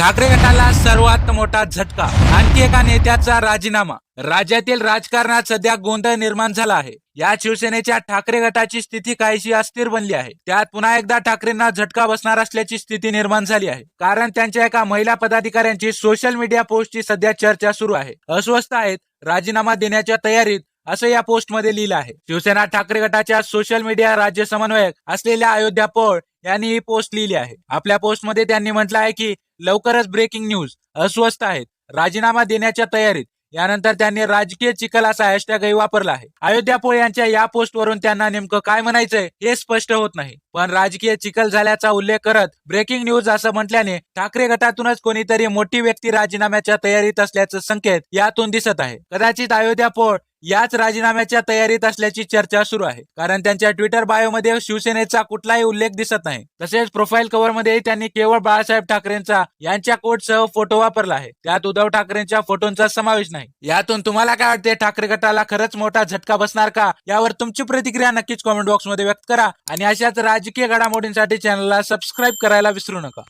ठाकरे गटाला सर्वात मोठा झटका. आणखी एका नेत्याचा राजीनामा. राज्यातील राजकारणात सध्या गोंधळ निर्माण झाला आहे. या शिवसेनेच्या ठाकरे गटाची स्थिती काहीशी अस्थिर बनली आहे. त्यात पुन्हा एकदा ठाकरेंना झटका बसणार असल्याची स्थिती निर्माण झाली आहे. कारण त्यांच्या एका महिला पदाधिकाऱ्यांची सोशल मीडिया पोस्टची सध्या चर्चा सुरू आहे. अस्वस्थ आहेत राजीनामा देण्याच्या तयारीत असं या पोस्टमध्ये लिहिलं आहे. शिवसेना ठाकरे गटाच्या सोशल मीडिया राज्य समन्वयक असलेल्या अयोध्या पोळ यांनी ही पोस्ट लिहिली आहे. आपल्या पोस्टमध्ये त्यांनी म्हटलं आहे की लवकरच ब्रेकिंग न्यूज अस्वस्थ आहेत. राजीनामा देण्याच्या तयारीत. यानंतर त्यांनी राजकीय चिखल असा हॅशटॅगही वापरला आहे. अयोध्या पोळ यांच्या या पोस्टवरून त्यांना नेमकं काय म्हणायचंय हे स्पष्ट होत नाही. पण राजकीय चिखल झाल्याचा उल्लेख करत ब्रेकिंग न्यूज असं म्हटल्याने ठाकरे गटातूनच कोणीतरी मोठी व्यक्ती राजीनाम्याच्या तयारीत असल्याचं संकेत यातून दिसत आहे. कदाचित अयोध्या पोळ याच राजीनाम्याच्या तयारीत असल्याची चर्चा सुरू आहे. कारण त्यांच्या ट्विटर बायोमध्ये शिवसेनेचा कुठलाही उल्लेख दिसत नाही. तसेच प्रोफाईल कव्हरमध्ये त्यांनी केवळ बाळासाहेब ठाकरेंचा यांच्या कोटसह फोटो वापरला आहे. त्यात उद्धव ठाकरेंच्या फोटोंचा समावेश नाही. यातून तुम्हाला काय वाटते ठाकरे गटाला खरंच मोठा झटका बसणार का? यावर तुमची प्रतिक्रिया नक्कीच कॉमेंट बॉक्समध्ये व्यक्त करा. आणि अशाच राजकीय घडामोडींसाठी चॅनलला सबस्क्राईब करायला विसरू नका.